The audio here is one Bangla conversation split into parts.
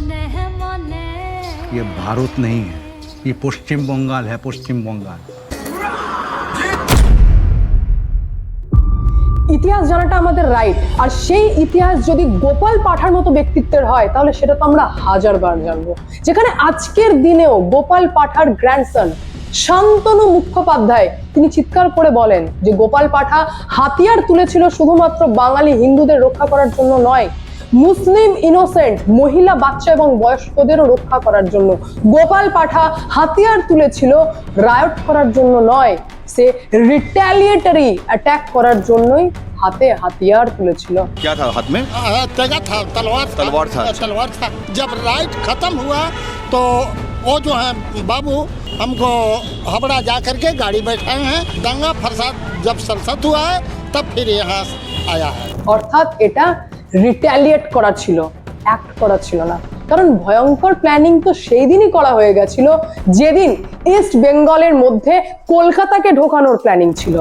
মনে মনে ये भारत नहीं है ये पश्चिम बंगाल है पश्चिम बंगाल ইতিহাস জানাটা আমাদের রাইট আর সেই ইতিহাস যদি গোপাল পাঠার মতো ব্যক্তিত্বের হয় তাহলে সেটা তো আমরা হাজারবার জানবো যেখানে আজকের দিনেও গোপাল পাঠার গ্র্যান্ডসন শান্তনু মুখোপাধ্যায় তিনি চিৎকার করে বলেন যে গোপাল পাঠা হাতিয়ার তুলেছিল শুধুমাত্র বাঙালি হিন্দুদের রক্ষা করার জন্য নয় মুসলিম ইনোসেন্ট মহিলা বাচ্চা এবং বয়স্কদেরও রক্ষা করার জন্য গোপাল পাঠা হাতিয়ার তুলেছিল রায়ট করার জন্য নয় সে রিটালিয়েটারি অ্যাটাক করার জন্যই হাতে হাতিয়ার তুলেছিল क्या था हाथ में हाँ, तेगा था तलवार था तलवार था। तलवार था जब राइट खत्म हुआ तो वो जो है बाबू हमको हबड़ा जा करके गाड़ी बैठाए हैं दंगा फसाद जब सरसत हुआ है तब फिर यहाँ आया है অর্থাৎ এটা রিটালিয়েট করা ছিল অ্যাক্ট করা ছিল না। কারণ ভয়ঙ্কর প্ল্যানিং তো সেই দিনই করা হয়ে গেছিল, যেদিন ইস্ট বেঙ্গলের মধ্যে কলকাতাকে ঢোকানোর প্ল্যানিং ছিল।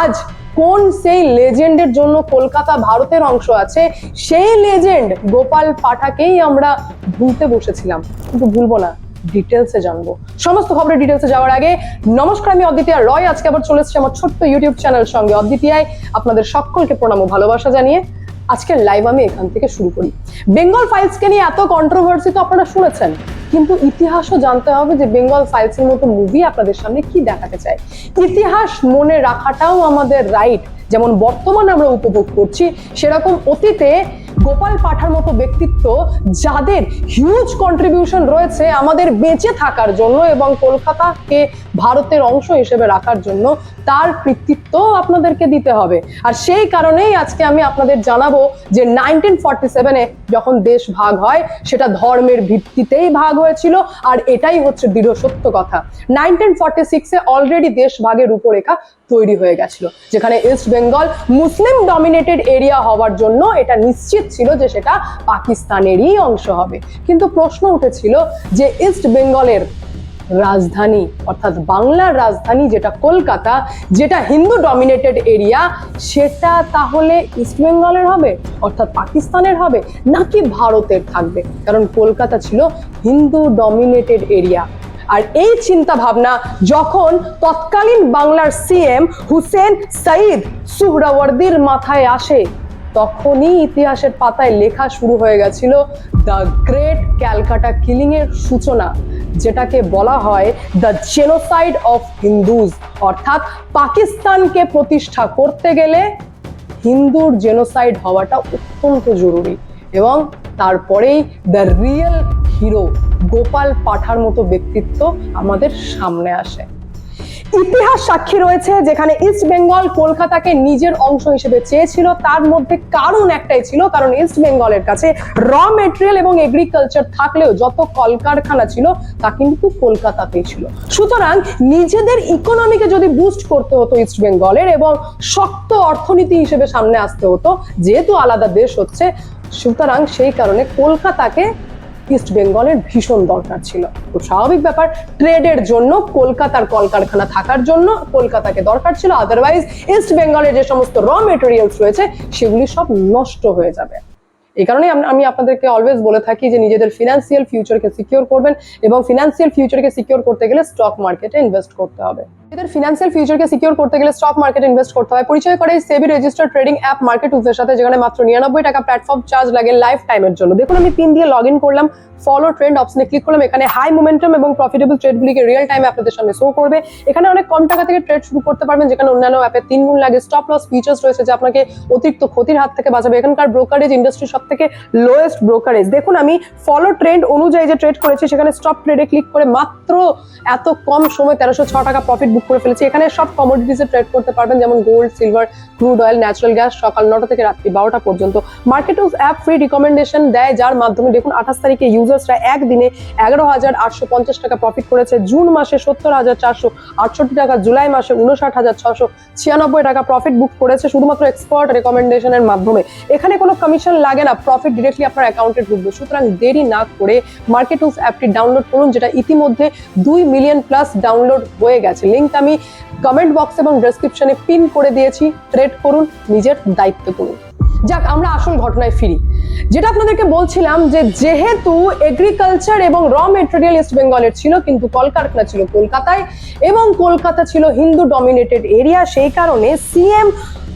আজ কোন সেই লেজেন্ডের জন্য কলকাতা ভারতের অংশ আছে, সেই লেজেন্ড গোপাল পাঠাকেই আমরা ভুলতে বসেছিলাম। কিন্তু ভুলবো না ডিটেলসে জানব। সমস্ত খবরের ডিটেলসে যাওয়ার আগে নমস্কার, আমি অদ্বিতীয় রয়। আজকে আবার চলে এসেছি আমার ছোট্ট ইউটিউব চ্যানেল সঙ্গে। অদ্বিতীয়ায় আপনাদের সকলকে প্রণাম ও ভালোবাসা জানিয়ে আজকের লাইভ আমি এখান থেকে শুরু করি। বেঙ্গল ফাইলসকে নিয়ে এত কন্ট্রোভার্সি তো আপনারা শুনেছেন, কিন্তু ইতিহাসও জানতে হবে যে বেঙ্গল ফাইলসের মতো মুভি আপনাদের সামনে কি দেখাতে চায়। ইতিহাস মনে রাখাটাও আমাদের রাইট যেমন বর্তমান আমরা উপভোগ করছি, সেরকম অতীতে গোপাল পাঠার মতো ব্যক্তিত্ব যাদের হিউজ কন্ট্রিবিউশন রয়েছে আমাদের বেঁচে থাকার জন্য এবং কলকাতাকে ভারতের অংশ হিসেবে রাখার জন্য, তার কৃতিত্ব আপনাদেরকে দিতে হবে। আর সেই কারণেই আজকে আমি আপনাদের জানাব যে নাইনটিন ফর্টি সেভেনে যখন দেশ ভাগ হয়, সেটা ধর্মের ভিত্তিতেই ভাগ হয়েছিল, আর এটাই হচ্ছে দৃঢ় সত্য কথা। নাইনটিন ফর্টি সিক্সে অলরেডি দেশ ভাগের রূপরেখা তৈরি হয়ে গেছিল, যেখানে east Bengal Muslim dominated area হওয়ার জন্য এটা নিশ্চিত ছিল যে সেটা পাকিস্তানেরই অংশ হবে। কিন্তু প্রশ্ন উঠেছিল যে ইস্ট বেঙ্গলের রাজধানী, অর্থাৎ বাংলার রাজধানী যেটা কলকাতা, যেটা হিন্দু ডমিনেটেড এরিয়া সেটা তাহলে ইস্ট বেঙ্গলের হবে, অর্থাৎ পাকিস্তানের হবে, নাকি ভারতের থাকবে? কারণ কলকাতা ছিল হিন্দু ডমিনেটেড এরিয়া আর এই চিন্তা ভাবনা যখন তৎকালীন বাংলার সিএম হুসেন সঈদ সুহরাওয়ার্দির মাথায় আসে তখনই ইতিহাসের পাতায় লেখা শুরু হয়ে গেছিল দ্য গ্রেট ক্যালকাটা কিলিং এর সূচনা, যেটাকে বলা হয় দ্য জেনোসাইড অফ হিন্দুজ অর্থাৎ পাকিস্তানকে প্রতিষ্ঠা করতে গেলে হিন্দুর জেনোসাইড হওয়াটা অত্যন্ত জরুরি এবং তারপরেই দ্য রিয়েল হিরো গোপাল পাঠার মতো ব্যক্তিত্ব আমাদের সামনে আসে। ইতিহাস সাক্ষী রয়েছে যেখানে ইস্ট বেঙ্গল কলকাতাকে নিজের অংশ হিসেবে চেয়েছিল। তার মধ্যে কারণ একটাই ছিল, কারণ ইস্ট বেঙ্গলের কাছে র মেটেরিয়াল এবং এগ্রিকালচার থাকলেও যত কলকারখানা ছিল, তা কিন্তু কলকাতাতেই ছিল। সুতরাং নিজেদের ইকোনমিকে যদি বুস্ট করতে হতো ইস্ট বেঙ্গলের এবং শক্ত অর্থনীতি হিসেবে সামনে আসতে হতো, যেহেতু আলাদা দেশ হচ্ছে, সুতরাং সেই কারণে কলকাতাকে ইস্ট বেঙ্গলের ভীষণ দরকার ছিল। তো স্বাভাবিক ব্যাপার, ট্রেডের জন্য কলকাতার কলকারখানা থাকার জন্য কলকাতাকে দরকার ছিল। আদারওয়াইজ ইস্ট বেঙ্গলের যে সমস্ত র মেটেরিয়ালস রয়েছে, সেগুলি সব নষ্ট হয়ে যাবে। এই কারণে আমি আপনাদেরকে অলওয়েজ বলে থাকি যে নিজেদের ফিনান্সিয়াল ফিউচারকে সিকিউর করবেন এবং ফিনান্সিয়াল ফিউচারকে সিকিউর করতে গেলে স্টক মার্কেটে ইনভেস্ট করতে হবে। নিজেদের ফিনান্সিয়াল ফিউচারকে সিকিউর করতে গেলে স্টক মার্কেটে ইনভেস্ট করতে হয়। পরিচয় করে SEBI registered trading app market উজের সাথে, যেখানে মাত্র নিরানব্বই টাকা প্ল্যাটফর্ম চার্জ লাগে লাইফ টাইমের জন্য। দেখুন, আমি পিন দিয়ে লগ ইন করলাম ফলো ট্রেন্ড অপশনে ক্লিক করলাম, এখানে হাই মোমেন্টাম এবং প্রফিটেবল ট্রেডগুলিকে রিয়েল টাইমে আপনাদের সামনে শো করবে। এখানে অনেক কম টাকা থেকে ট্রেড শুরু করতে পারবেন, যেখানে অন্যান্য অ্যাপে তিন গুণ লাগে। স্টপ লস ফিচার্স রয়েছে যে আপনাকে অতিরিক্ত ক্ষতির হাত থেকে বাঁচাবে। এখানকার ব্রোকারেজ ইন্ডাস্ট্রি সব থেকে লোয়েস্ট ব্রোকারেজ দেখুন, আমি ফলো ট্রেন্ড অনুযায়ী যে ট্রেড করেছি, সেখানে স্টপ ট্রেডে ক্লিক করে মাত্র এত কম সময় তেরোশো ছ টাকা প্রফিট করে ফেলেছি। এখানে সব কমোডিটিসে ট্রেড করতে পারবেন, যেমন gold silver crude oil natural gas সকাল নটা থেকে রাত্রি বারোটা পর্যন্ত। মার্কেটউস অ্যাপ ফ্রি রিকমেন্ডেশন দেয়, যার মাধ্যমে দেখুন আঠাশ তারিখে ইউজার্সরা একদিনে এগারো হাজার আটশো পঞ্চাশ টাকা প্রফিট করেছে। জুন মাসে সত্তর হাজার চারশো আটষট্টি টাকা জুলাই মাসে উনষাট হাজার ছশো ছিয়ানব্বই টাকা প্রফিট বুক করেছে শুধুমাত্র এক্সপার্ট রেকমেন্ডেশনের মাধ্যমে। এখানে কোনো কমিশন লাগে না প্রফিট ডিরেক্টলি আপনার অ্যাকাউন্টে ঢুকবে। সুতরাং দেরি না করে মার্কেটউস অ্যাপটি ডাউনলোড করুন, যেটা ইতিমধ্যে দুই মিলিয়ন প্লাস ডাউনলোড হয়ে গেছে। লিঙ্ক আমি কমেন্ট বক্স এবং ডেসক্রিপশনে পিন করে দিয়েছি। ট্রেড করুন, নিজের দায়িত্ব করুন। যাক, আমরা আসল ঘটনায় ফিরি। যেটা আপনাদেরকে বলছিলাম যে, যেহেতু এগ্রিকালচার এবং র মেটেরিয়াল ইস্ট বেঙ্গলের ছিল, কিন্তু কলকারখানা ছিল কলকাতায় এবং কলকাতা ছিল হিন্দু ডমিনেটেড এরিয়া সেই কারণে সিএম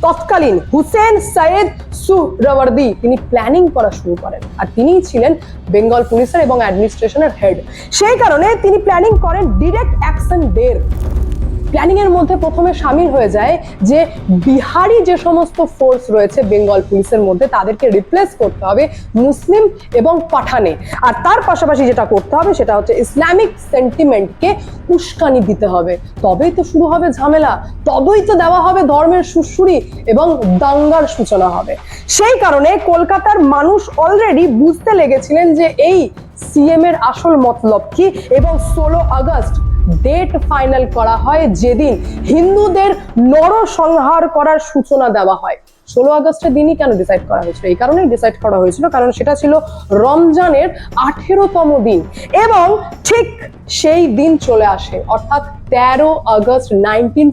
তৎকালীন হুসেন সৈয়দ সুহরাওয়ার্দি তিনি প্ল্যানিং করা শুরু করেন। আর তিনিই ছিলেন বেঙ্গল পুলিশের এবং অ্যাডমিনিস্ট্রেশনের হেড সেই কারণে তিনি প্ল্যানিং করেন ডিরেক্ট অ্যাকশন ডের প্ল্যানিং এর মধ্যে প্রথমে সামিল হয়ে যায় যে বিহারি যে সমস্ত ফোর্স রয়েছে বেঙ্গল পুলিশের মধ্যে, তাদেরকে রিপ্লেস করতে হবে মুসলিম এবং পাঠানে। আর তার পাশাপাশি যেটা করতে হবে, সেটা হচ্ছে ইসলামিক সেন্টিমেন্টকে উস্কানি দিতে হবে। তবেই তো শুরু হবে ঝামেলা। তবেই তো দেওয়া হবে ধর্মের সুশ্রুরি এবং দাঙ্গার সূচনা হবে। সেই কারণে কলকাতার মানুষ অলরেডি বুঝতে লেগেছিলেন যে এই সিএম এর আসল মতলব কি এবং ষোলো আগস্ট ডেট ফাইনাল করা হয় যেদিন হিন্দুদের নরসংহার করার সূচনা দেওয়া হয়। ষোলো আগস্টের দিনই কেন ডিসাইড করা হয়েছিল? এই কারণেই ডিসাইড করা হয়েছিল, কারণ সেটা ছিল রমজানের আঠেরোতম দিন। এবং ঠিক সেই দিন চলে আসে, অর্থাৎ তেরো আগস্ট নাইনটিন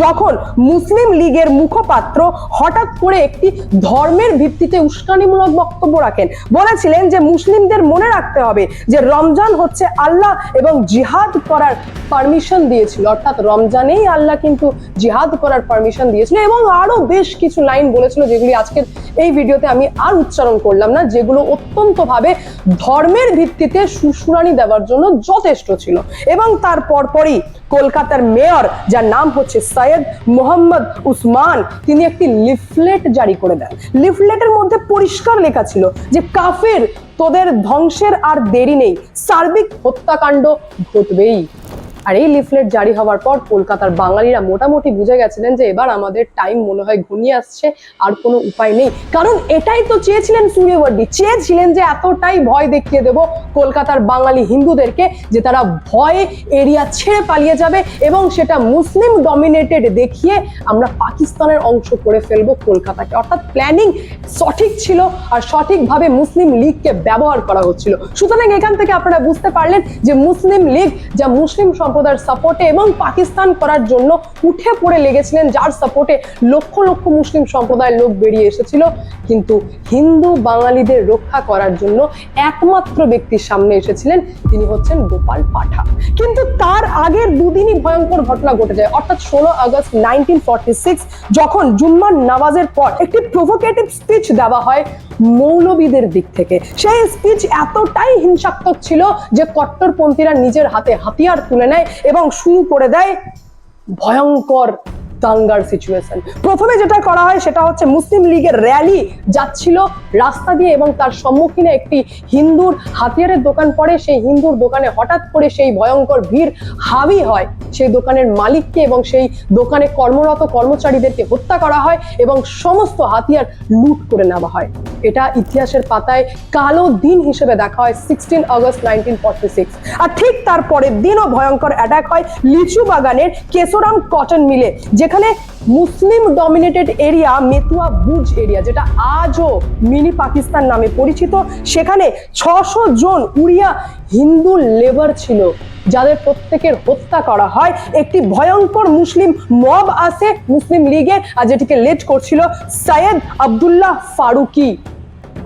যখন মুসলিম লীগের মুখপাত্র হঠাৎ করে একটি ধর্মের ভিত্তিতে উস্কানিমূলক বক্তব্য রাখেন। বলেছিলেন যে মুসলিমদের মনে রাখতে হবে যে রমজান হচ্ছে আল্লাহ এবং জিহাদ করার পারমিশন দিয়েছিল, অর্থাৎ রমজানেই আল্লাহ কিন্তু জিহাদ করার পারমিশন দিয়েছিল এবং আরও বেশ কিছু লাইন বলেছিল যেগুলি আজকের এই ভিডিওতে আমি আর উচ্চারণ করলাম না, যেগুলো অত্যন্তভাবে ধর্মের ভিত্তিতে সুশুরানি দেওয়ার জন্য যথেষ্ট ছিল। এবং তার পরপরই কলকাতার মেয়র, যার নাম হচ্ছে সৈয়দ মোহাম্মদ উসমান, তিনি একটি লিফলেট জারি করে দেন। লিফলেটের মধ্যে পরিষ্কার লেখা ছিল যে, কাফের তোদের ধ্বংসের আর দেরি নেই। সার্বিক হত্যাকাণ্ড ঘটবেই। আর এই লিফলেট জারি হওয়ার পর কলকাতার বাঙালিরা মোটামুটি বুঝে গেছিলেন যে এবার আমাদের টাইম মনে হয় ঘনিয়ে আসছে, আর কোনো উপায় নেই। কারণ এটাই তো চেয়েছিলেন সূর্যবর্দী। চেয়েছিলেন যে এতটাই ভয় দেখিয়ে দেব কলকাতার বাঙালি হিন্দুদেরকে, যে তারা ভয়ে এরিয়া ছেড়ে পালিয়ে যাবে এবং সেটা মুসলিম ডমিনেটেড দেখিয়ে আমরা পাকিস্তানের অংশ করে ফেলব কলকাতাকে। অর্থাৎ প্ল্যানিং সঠিক ছিল আর সঠিকভাবে মুসলিম লীগকে ব্যবহার করা হচ্ছিল। সুতরাং এখান থেকে আপনারা বুঝতে পারলেন যে মুসলিম লীগ যা মুসলিম সম্প্রদায়ের সাপোর্টে এবং পাকিস্তান করার জন্য উঠে পড়ে লেগেছিলেন, যার সাপোর্টে লক্ষ লক্ষ মুসলিম সম্প্রদায়ের লোক বেরিয়ে এসেছিল। কিন্তু হিন্দু বাঙালিদের রক্ষা করার জন্য একমাত্র ব্যক্তির সামনে এসেছিলেন, তিনি হচ্ছেন গোপাল পাঠা। কিন্তু তার আগের দুদিনই ভয়ঙ্কর ঘটনা ঘটে যায়। অর্থাৎ ষোলো আগস্ট নাইনটিন যখন জুম্মার নামাজের পর একটি প্রভোকেটিভ স্পিচ দেওয়া হয় মৌলবীদের দিক থেকে। সেই স্পিচ এতটাই হিংসাত্মক ছিল যে কট্টরপন্থীরা নিজের হাতে হাতিয়ার তুলে নেয় এবং শুরু করে দেয় ভয়ঙ্কর দাঙ্গার সিচুয়েশন প্রথমে যেটা করা হয় সেটা হচ্ছে মুসলিম লীগের র্যালি যাচ্ছিল রাস্তা দিয়ে এবং তার সম্মুখীনে একটি হিন্দুর হাতিয়ারের দোকান পড়ে। সেই হিন্দুর দোকানে হঠাৎ করে সেই ভয়ঙ্কর ভিড় হাবি হয়। সেই দোকানের মালিককে এবং সেই দোকানে কর্মরত কর্মচারীদেরকে হত্যা করা হয় এবং সমস্ত হাতিয়ার লুট করে নেওয়া হয়। এটা ইতিহাসের পাতায় কালো দিন হিসেবে দেখা হয় সিক্সটিন আগস্ট নাইনটিন আর ঠিক তার পরের দিনও ভয়ঙ্কর অ্যাটাক হয়। লিচু বাগানের কেশোরাম কটন মিলে যেখানে মুসলিম ডমিনেটেড এরিয়া মেতুয়া বুজ এরিয়া যেটা আজও মিনি পাকিস্তান নামে পরিচিত। সেখানে ছশো জন উড়িয়া হিন্দু লেবার ছিল, যাদের প্রত্যেকের হত্যা করা হয়। একটি ভয়ঙ্কর মুসলিম মব আসে মুসলিম লীগের, আর যেটিকে লেট করছিল সৈয়দ আব্দুল্লাহ ফারুকি।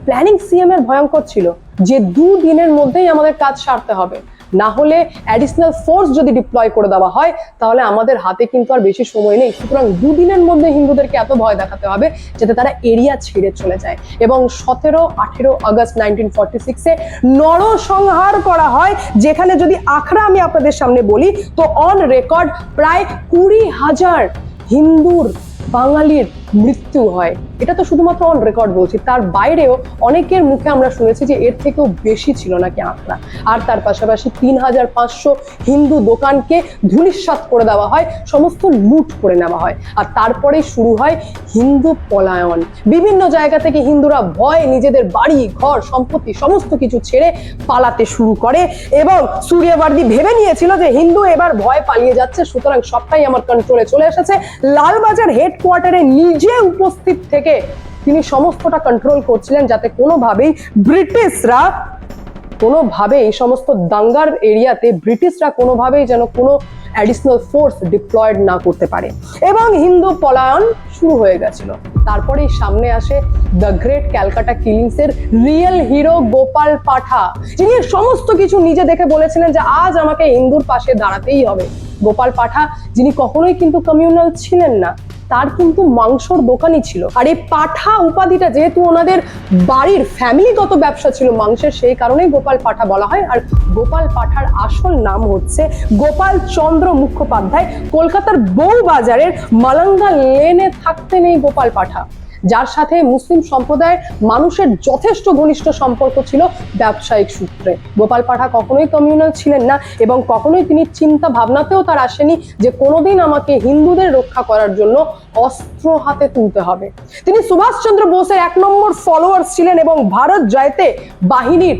প্ল্যানিং সিএম এর ভয়ঙ্কর ছিল, যে দুদিনের মধ্যেই আমাদের কাজ সারতে হবে। না হলে অ্যাডিশনাল ফোর্স যদি ডিপ্লয় করে দেওয়া হয়, তাহলে আমাদের হাতে কিন্তু আর বেশি সময় নেই। সুতরাং দুদিনের মধ্যে হিন্দুদেরকে এত ভয় দেখাতে হবে যাতে তারা এরিয়া ছেড়ে চলে যায়। এবং সতেরো, আঠেরো আগস্ট নাইনটিন ফর্টি সিক্সে নরসংহার করা হয়, যেখানে যদি আখড়া আমি আপনাদের সামনে বলি, তো অন রেকর্ড প্রায় কুড়ি হাজার হিন্দুর বাঙালির মৃত্যু হয়। এটা তো শুধুমাত্র অন রেকর্ড বলছি। তার বাইরেও অনেকের মুখে আমরা শুনেছি যে এর থেকেও বেশি ছিল নাকি আঁকড়া আর তার পাশাপাশি তিন হাজার পাঁচশো হিন্দু দোকানকে ধূলিসাৎ করে দেওয়া হয়, সমস্ত লুট করে নেওয়া হয়। আর তারপরে শুরু হয় হিন্দু পলায়ন। বিভিন্ন জায়গা থেকে হিন্দুরা ভয়, নিজেদের বাড়ি, ঘর, সম্পত্তি, সমস্ত কিছু ছেড়ে পালাতে শুরু করে এবং সূর্যবর্দী ভেবে নিয়েছিল যে হিন্দু এবার ভয় পালিয়ে যাচ্ছে, সুতরাং সবটাই আমার কন্ট্রোলে চলে এসেছে। লালবাজার হেডকোয়ার্টারে নিজে উপস্থিত থেকে তিনি সমস্তটা কন্ট্রোল করছিলেন যাতে কোনোভাবেই ব্রিটিশরা কোনোভাবে এই সমস্ত দাঙ্গার এরিয়াতে ব্রিটিশরা কোনোভাবেই যেন কোনো অ্যাডিশনাল ফোর্স ডিপ্লয়েড না করতে পারে। এবং হিন্দু পলায়ন শুরু হয়ে গেছিল। তারপরেই সামনে আসে দ্য গ্রেট ক্যালকাটা কিলিংস এর রিয়েল হিরো গোপাল পাঠা, যিনি সমস্ত কিছু নিজে দেখে বলেছিলেন যে আজ আমাকে হিন্দুর পাশে দাঁড়াতেই হবে। গোপাল পাঠা, যিনি কখনোই কিন্তু কমিউনাল ছিলেন না তার কিন্তু মাংসর দোকানই ছিল। আর এই পাঠা উপাধিটা যেহেতু ওনাদের বাড়ির ফ্যামিলিগত ব্যবসা ছিল মাংসের, সেই কারণেই গোপাল পাঠা বলা হয়। আর গোপাল পাঠার আসল নাম হচ্ছে গোপাল চন্দ্র মুখোপাধ্যায়। কলকাতার বউ বাজারের মালাঙ্গা লেনে থাকতেন এই গোপাল পাঠা। যার সাথে মুসলিম সম্প্রদায়ের মানুষের যথেষ্ট ঘনিষ্ঠ সম্পর্ক ছিল ব্যবসায়িক সূত্রে। গোপাল পাঠা কখনোই কমিউনাল ছিলেন না এবং কখনোই তিনি চিন্তা ভাবনাতেও তার আসেনি যে কোনোদিন আমাকে হিন্দুদের রক্ষা করার জন্য অস্ত্র হাতে তুলতে হবে। তিনি সুভাষচন্দ্র বোসের এক নম্বর ফলোয়ার্স ছিলেন এবং ভারত জয়তে বাহিনীর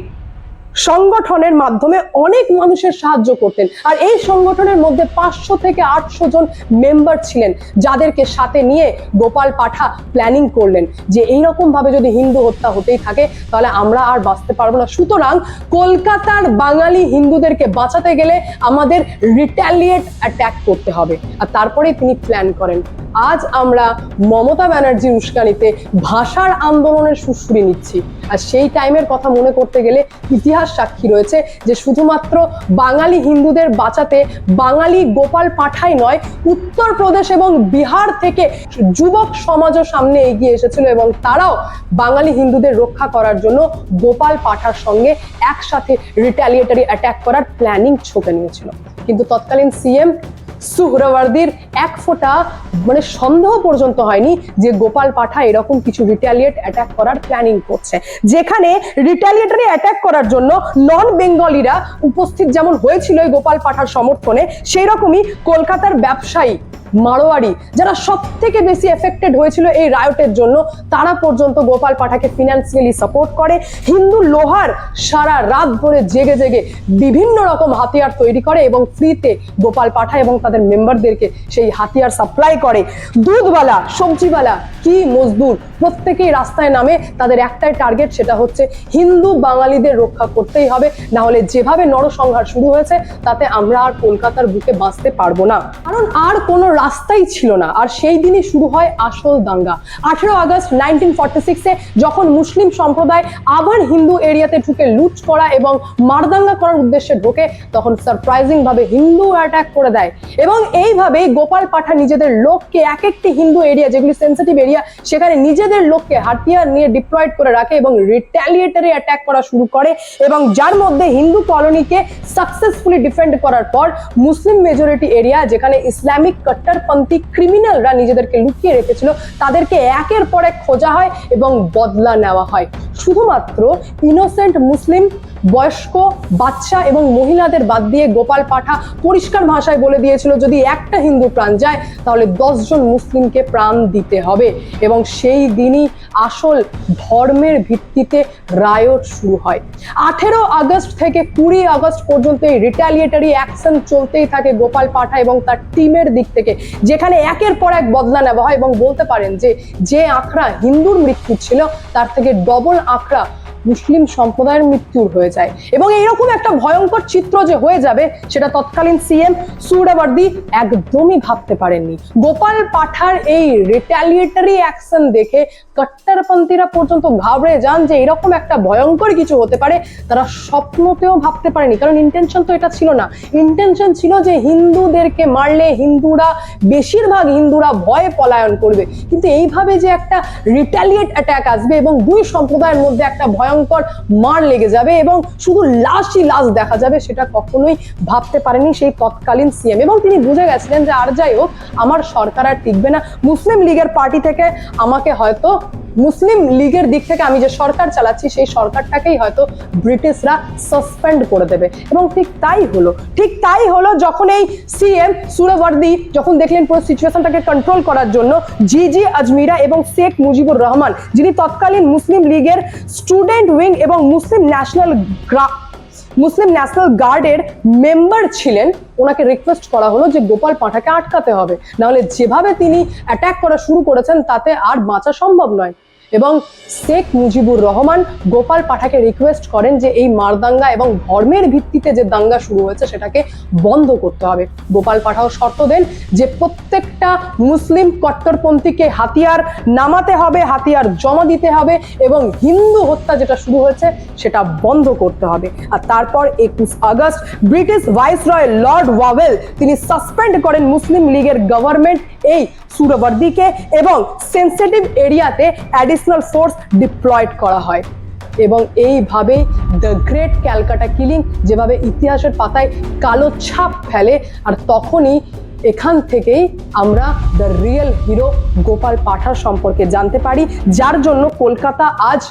সংগঠনের মাধ্যমে অনেক মানুষের সাহায্য করতেন। আর এই সংগঠনের মধ্যে পাঁচশো থেকে আটশো জন মেম্বার ছিলেন, যাদেরকে সাথে নিয়ে গোপাল পাঠা প্ল্যানিং করলেন যে এইরকম ভাবে যদি হিন্দু হত্যা হতেই থাকে, তাহলে আমরা আর বাঁচতে পারব না। সুতরাং কলকাতার বাঙালি হিন্দুদেরকে বাঁচাতে গেলে আমাদের রিটালিয়েট অ্যাটাক করতে হবে। আর তারপরে তিনি প্ল্যান করেন। আজ আমরা মমতা ব্যানার্জির উস্কানিতে ভাষার আন্দোলনের সুশ্রী নিচ্ছি। আর সেই টাইমের কথা মনে করতে গেলে ইতিহাস সাক্ষী রয়েছে যে শুধুমাত্র বাঙালি হিন্দুদের বাঁচাতে বাঙালি গোপাল পাঠাই নয়, উত্তরপ্রদেশ এবং বিহার থেকে যুবক সমাজও সামনে এগিয়ে এসেছিল এবং তারাও বাঙালি হিন্দুদের রক্ষা করার জন্য গোপাল পাঠার সঙ্গে একসাথে রিটালিয়েটারি অ্যাট্যাক করার প্ল্যানিং ছকে নিয়েছিল। কিন্তু তৎকালীন সিএম সুহরাওয়ার্দির এক ফোঁটা মানে সন্দেহ পর্যন্ত হয়নি যে গোপাল পাঠা এরকম কিছু রিটালিয়েট অ্যাটাক করার প্ল্যানিং করছে। যেখানে রিটালিয়েটারি অ্যাটাক করার জন্য নন বেঙ্গলিরা উপস্থিত যেমন হয়েছিল গোপাল পাঠার সমর্থনে সেই রকমই কলকাতার ব্যবসায়ী মারোয়ারি যারা সব থেকে বেশি এফেক্টেড হয়েছিল এই রায়টের জন্য, তারা পর্যন্ত গোপাল পাঠাকে ফিনান্সিয়ালি সাপোর্ট করে। হিন্দু লোহার সারা রাত ধরে জেগে জেগে বিভিন্ন রকম হাতিয়ার তৈরি করে এবং ফ্রিতে গোপাল পাঠা এবং তাদের মেম্বারদেরকে সেই হাতিয়ার সাপ্লাই করে। দুধওয়ালা, সবজিওয়ালা, কি মজদুর, প্রত্যেকেই রাস্তায় নামে তাদের একটাই টার্গেট সেটা হচ্ছে হিন্দু বাঙালিদের রক্ষা করতেই হবে। না হলে যেভাবে নরসংহার শুরু হয়েছে, তাতে আমরা আর কলকাতার বুকে বাঁচতে পারব না। কারণ আর কোনো রাস্তাই ছিল না। আর সেই দিনই শুরু হয় আসল দাঙ্গা। আঠেরো আগস্ট নাইনটিন ফর্টি সিক্সে যখন মুসলিম সম্প্রদায় আবার হিন্দু এরিয়াতে ঢুকে লুট করা এবং মারদাঙ্গা করার উদ্দেশ্যে ঢোকে, তখন সারপ্রাইজিং ভাবে হিন্দু অ্যাটাক করে দেয়। এবং এইভাবেই গোপাল পাঠা নিজেদের লোককে, এক একটি হিন্দু এরিয়া যেগুলি সেন্সিটিভ এরিয়া সেখানে নিজেদের লোককে হাতিয়ার নিয়ে ডিপ্লয়েড করে রাখে এবং রিটালিয়েটারি অ্যাটাক করা শুরু করে এবং যার মধ্যে হিন্দু কলোনিকে সাকসেসফুলি ডিফেন্ড করার পর মুসলিম মেজরিটি এরিয়া যেখানে ইসলামিক কট্টরপন্থী ক্রিমিনালরা নিজেদেরকে লুকিয়ে রেখেছিল, তাদেরকে একের পর এক খোঁজা হয় এবং বদলা নেওয়া হয়। শুধুমাত্র ইনোসেন্ট মুসলিম বয়স্ক বাচ্চা এবং মহিলাদের বাদ দিয়ে গোপাল পাঠা পরিষ্কার ভাষায় বলে দিয়েছিল, যদি একটা হিন্দু প্রাণ যায়, তাহলে দশজন মুসলিমকে প্রাণ দিতে হবে। এবং সেই দিনই আসল ধর্মের ভিত্তিতে রায়ট শুরু হয়। আঠেরো আগস্ট থেকে কুড়ি আগস্ট পর্যন্ত এই রিটালিয়েটারি অ্যাকশন চলতেই থাকে গোপাল পাঠা এবং তার টিমের দিক থেকে, যেখানে একের পর এক বদলা নেওয়া হয় এবং বলতে পারেন যে যে আঁকড়া হিন্দুর মৃত্যু ছিল, তার থেকে ডবল আঁকড়া মুসলিম সম্প্রদায়ের মৃত্যুর হয়ে যায়। এবং এইরকম একটা ভয়ঙ্কর চিত্র যে হয়ে যাবে, সেটা তৎকালীন সিএম সুরাবর্দি একদমই ভাবতে পারেননি। গোপাল পাঠার এই রিটালিয়েটারি অ্যাকশন দেখে কট্টরপন্থীরা পর্যন্ত ঘাবড়ে যান যে এরকম একটা ভয়ঙ্কর কিছু হতে পারে, তারা স্বপ্নতেও ভাবতে পারেনি। কারণ ইন্টেনশন তো এটা ছিল না। ইন্টেনশন ছিল যে হিন্দুদেরকে মারলে হিন্দুরা, বেশিরভাগ হিন্দুরা ভয়ে পলায়ন করবে। কিন্তু এইভাবে যে একটা রিটালিয়েট অ্যাটাক আসবে এবং দুই সম্প্রদায়ের মধ্যে একটা ভয়ঙ্কর মার লেগে যাবে এবং শুধু লাশই লাশ দেখা যাবে, সেটা কখনোই ভাবতে পারেনি সেই তৎকালীন সিএম এবং তিনি বুঝে গেছিলেন যে আর যাই হোক, আমার সরকার আর টিকবে না। মুসলিম লীগের পার্টি থেকে আমাকে হয়তো মুসলিম লীগের দিক থেকে আমি যে সরকার চালাচ্ছি, সেই সরকারটাকেই হয়তো ব্রিটিশরা সাসপেন্ড করে দেবে। এবং ঠিক তাই হলো, ঠিক তাই হলো যখন এই সিএম সুরবর্দি যখন দেখলেন পুরো সিচুয়েশনটাকে কন্ট্রোল করার জন্য জি জি আজমিরা এবং শেখ মুজিবুর রহমান, যিনি তৎকালীন মুসলিম লীগের স্টুডেন্ট উইং এবং মুসলিম ন্যাশনাল মুসলিম ন্যাশনাল গার্ডের মেম্বার ছিলেন। ওনাকে রিকোয়েস্ট করা হলো যে গোপাল পাঠাকে আটকাতে হবে। নাহলে যেভাবে তিনি অ্যাটাক করা শুরু করেছেন, তাতে আর বাঁচা সম্ভব নয়। এবং শেখ মুজিবুর রহমান গোপাল পাঠাকে রিকোয়েস্ট করেন যে এই মারদাঙ্গা এবং ধর্মের ভিত্তিতে যে দাঙ্গা শুরু হয়েছে সেটাকে বন্ধ করতে হবে। গোপাল পাঠাও শর্ত দেন যে প্রত্যেকটা মুসলিম কট্টরপন্থীকে হাতিয়ার নামাতে হবে, হাতিয়ার জমা দিতে হবে এবং হিন্দু হত্যা যেটা শুরু হয়েছে সেটা বন্ধ করতে হবে। আর তারপর একুশ August British viceroy Lord Wavell তিনি সাসপেন্ড করেন মুসলিম লীগের গভর্নমেন্ট এই সুরবর্দিকে এবং সেন্সিটিভ এরিয়াতে অ্যাডিশনাল ফোর্স ডিপ্লয়েড করা হয়। এবং এইভাবেই দ্য গ্রেট ক্যালকাটা কিলিং যেভাবে ইতিহাসের পাতায় কালো ছাপ ফেলে, আর তখনই এখান থেকেই আমরা দ্য রিয়েল হিরো গোপাল পাঠার সম্পর্কে জানতে পারি, যার জন্য কলকাতা আজ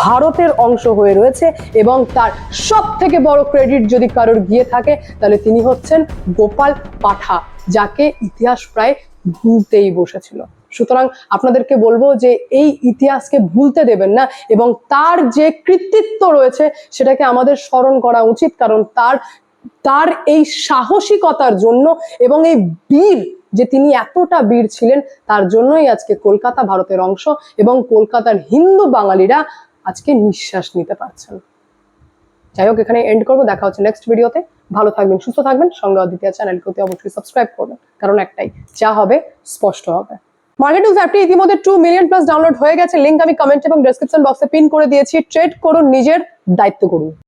ভারতের অংশ হয়ে রয়েছে এবং তার সব থেকে বড় ক্রেডিট যদি কারোর গিয়ে থাকে, তাহলে তিনি হচ্ছেন গোপাল পাঠা, যাকে ইতিহাস প্রায় ভুলতেই বসেছিল। সুতরাং আপনাদেরকে বলব যে এই ইতিহাসকে ভুলতে দেবেন না এবং তার যে কৃতিত্ব রয়েছে সেটাকে আমাদের স্মরণ করা উচিত, কারণ তার তার এই সাহসিকতার জন্য এবং এই বীর যে তিনি এতটা বীর ছিলেন, তার জন্যই আজকে কলকাতা ভারতের অংশ এবং কলকাতার হিন্দু বাঙালিরা আজকে নিঃশ্বাস নিতে পারছেন। যাই হোক এখানে এন্ড করব। দেখা হচ্ছে নেক্সট ভিডিওতে ভালো থাকবেন, সুস্থ থাকবেন। সঙ্গে অদ্বিতীয় চ্যানেলকে অবশ্যই সাবস্ক্রাইব করবেন, কারণ একটাই, যা হবে, স্পষ্ট হবে। মার্কেটিং অ্যাপটি ইতিমধ্যে টু মিলিয়ন প্লাস ডাউনলোড হয়ে গেছে। লিঙ্ক আমি কমেন্ট এবং ডেসক্রিপশন বক্সে পিন করে দিয়েছি। ট্রেড করুন, নিজের দায়িত্ব করুন।